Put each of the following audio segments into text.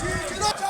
지지로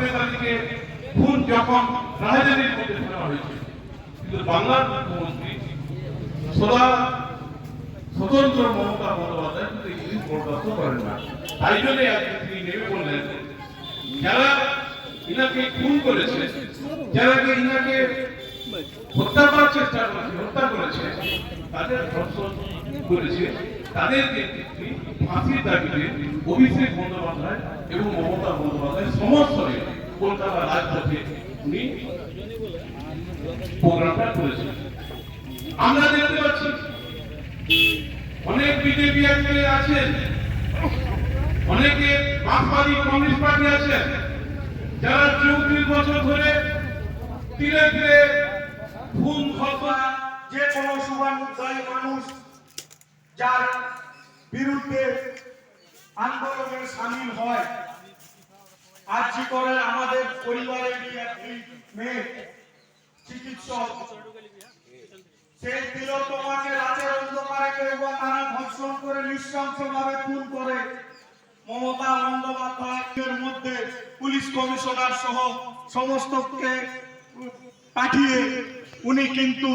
আবেদনকে খুন যখন রাজধানীর মধ্যে ফেলা হয়েছে, কিন্তু বাংলার মুখ্যমন্ত্রী সদা স্বতন্ত্র মমতা বন্দ্যোপাধ্যায় কিন্তু জিনিস বরদাস্ত করেন না। তাই জন্যই আজকে তিনি নেমে বললেন যারা ইনাকে খুন করেছে, যারা ইনাকে হত্যা করার চেষ্টা করেছে, হত্যা করেছে, তাদের ধর্ষণ করেছে। তাদেরকে ফাঁসির দাবিতে অভিষেক বন্দ্যোপাধ্যায় এবং মমতা বন্দ্যোপাধ্যায় সমর্থনে কলকাতা রাজপথে উনি প্রোগ্রামটা করেছেন। আমরা দেখতে পাচ্ছি অনেক বিজেপি আছেন, অনেকে মার্ক্সবাদী কমিউনিস্ট পার্টি আছেন, যারা চৌত্রিশ বছর ধরে ধীরে ধীরে খুন খসা যে কোনো শুভানুধ্যায়ী মানুষ যার বিরুদ্ধে আন্দোলনে সামিল হয়। আর্জি করে আমাদের পরিবারেরই একটি মেয়ে, চিকিৎসক। সে দিল তোমাকে রাতের অন্ধকারে কেউ বা তারা ধর্ষণ করে নৃশংসভাবে খুন করে। মমতা বন্দ্যোপাধ্যায়ের মধ্যে পুলিশ কমিশনার সহ সমস্তকে পাঠিয়ে উনি কিন্তু